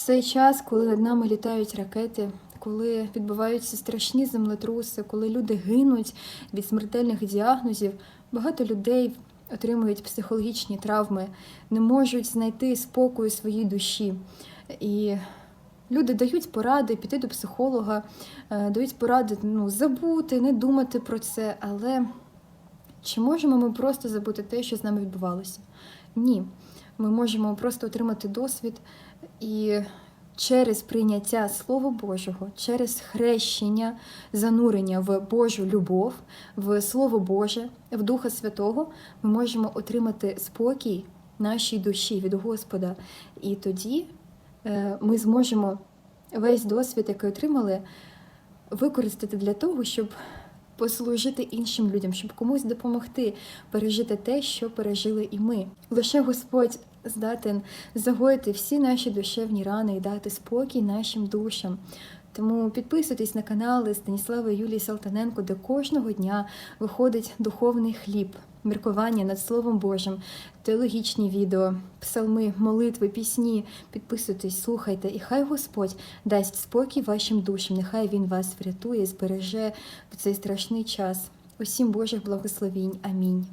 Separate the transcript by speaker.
Speaker 1: цей час, коли над нами літають ракети, коли відбуваються страшні землетруси, коли люди гинуть від смертельних діагнозів, багато людей отримують психологічні травми, не можуть знайти спокою своїй душі. І люди дають поради піти до психолога, е, дають поради ну, забути, не думати про це, але чи можемо ми просто забути те, що з нами відбувалося? Ні. Ми можемо просто отримати досвід і через прийняття Слова Божого, через хрещення, занурення в Божу любов, в Слово Боже, в Духа Святого, ми можемо отримати спокій нашій душі від Господа. І тоді е, ми зможемо весь досвід, який отримали, використати для того, щоб послужити іншим людям, щоб комусь допомогти пережити те, що пережили і ми. Лише Господь здатен загоїти всі наші душевні рани і дати спокій нашим душам. Тому підписуйтесь на канали Станіслава Юлії Салтаненко, де кожного дня виходить духовний хліб, міркування над Словом Божим, теологічні відео, псалми, молитви, пісні. Підписуйтесь, слухайте, і хай Господь дасть спокій вашим душам. Нехай Він вас врятує, збереже в цей страшний час. Усім Божих благословінь. Амінь.